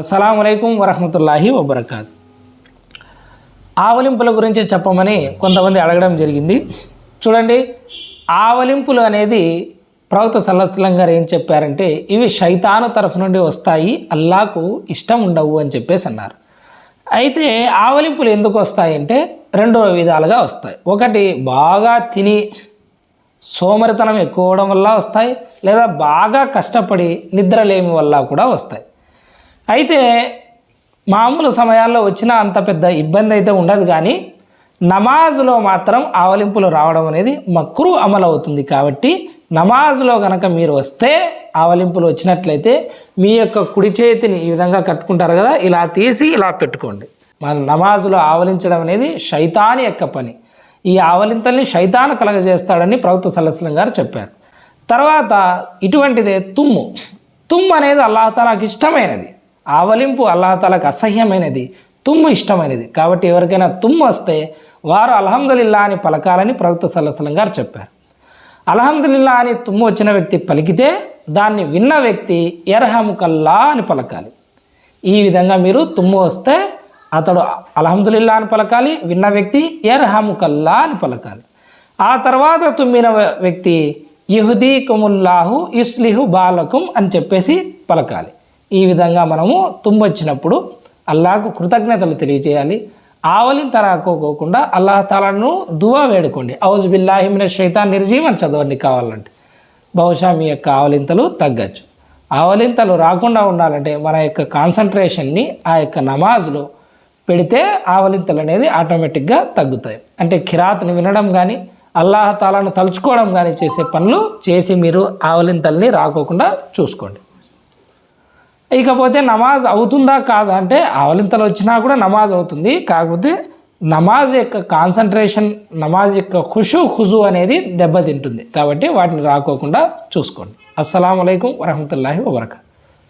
అస్సలం అయికం వరహమతుల్లాహి వబర్కాత్. ఆవలింపుల గురించి చెప్పమని కొంతమంది అడగడం జరిగింది. చూడండి ఆవలింపులు అనేది ప్రవక్త సల్లస్లం గారు ఏం చెప్పారంటే ఇవి శైతాను తరఫు నుండి వస్తాయి అల్లాకు ఇష్టం ఉండవు అని చెప్పేసి అన్నారు. అయితే ఆవలింపులు ఎందుకు వస్తాయంటే రెండో విధాలుగా వస్తాయి. ఒకటి బాగా తిని సోమరితనం ఎక్కువడం వల్ల వస్తాయి లేదా బాగా కష్టపడి నిద్రలేమి వల్ల కూడా వస్తాయి. అయితే మామూలు సమయాల్లో వచ్చిన అంత పెద్ద ఇబ్బంది అయితే ఉండదు కానీ నమాజులో మాత్రం ఆవలింపులు రావడం అనేది మక్రు అమలు అవుతుంది కాబట్టి నమాజులో కనుక మీరు వస్తే ఆవలింపులు వచ్చినట్లయితే మీ యొక్క కుడి చేతిని ఈ విధంగా కట్టుకుంటారు కదా ఇలా తీసి ఇలా పెట్టుకోండి. మన నమాజులో ఆవలించడం అనేది శైతాని యొక్క పని. ఈ ఆవలింతల్ని శైతాను కలగజేస్తాడని ప్రభుత్వ సల్లస్లం గారు చెప్పారు. తర్వాత ఇటువంటిదే తుమ్ము. తుమ్ము అనేది అల్లాహతాలాకి ఇష్టమైనది. ఆవలింపు అల్లాహతాలాకి అసహ్యమైనది తుమ్ము ఇష్టమైనది. కాబట్టి ఎవరికైనా తుమ్ము వస్తే వారు అల్హమ్దులిల్లా అని పలకాలని ప్రవక్త సల్లసలం గారు చెప్పారు. అల్హమ్దులిల్లా అని తుమ్ము వచ్చిన వ్యక్తి పలికితే దాన్ని విన్న వ్యక్తి ఎర్హముకల్లా అని పలకాలి. ఈ విధంగా మీరు తుమ్ము వస్తే అతడు అల్హమ్దులిల్లా అని పలకాలి విన్న వ్యక్తి ఎర్హముకల్లా అని పలకాలి. ఆ తర్వాత తుమ్మిన వ్యక్తి యుహదీకుముల్లాహు యుస్లిహు బాలకుం అని చెప్పేసి పలకాలి. ఈ విధంగా మనము తుమ్మొచ్చినప్పుడు అల్లాకు కృతజ్ఞతలు తెలియజేయాలి. ఆవలింత రాకోకోకుండా అల్లాహ్ తాలను దువా వేడుకోండి. ఔజ్ బిల్లాహిమిన శైతాన్ నిర్జీవన్ చదవండి కావాలంటే. బహుశా మీ యొక్క ఆవలింతలు తగ్గచ్చు. ఆవలింతలు రాకుండా ఉండాలంటే మన యొక్క కాన్సన్ట్రేషన్ని ఆ యొక్క నమాజ్లో పెడితే ఆవలింతలు అనేది ఆటోమేటిక్గా తగ్గుతాయి. అంటే ఖిరాత్ని వినడం కానీ అల్లాహ తాలను తలుచుకోవడం కానీ చేసే పనులు చేసి మీరు ఆవలింతల్ని రాకోకుండా చూసుకోండి. ఇకపోతే నమాజ్ అవుతుందా కాదా? అంటే ఆవలింతలు వచ్చినా కూడా నమాజ్ అవుతుంది. కాకపోతే నమాజ్ యొక్క కాన్సన్ట్రేషన్ నమాజ్ యొక్క ఖుషు ఖుజు అనేది దెబ్బతింటుంది. కాబట్టి వాటిని రాకోకుండా చూసుకోండి. అస్సలం అయికం వరహమూల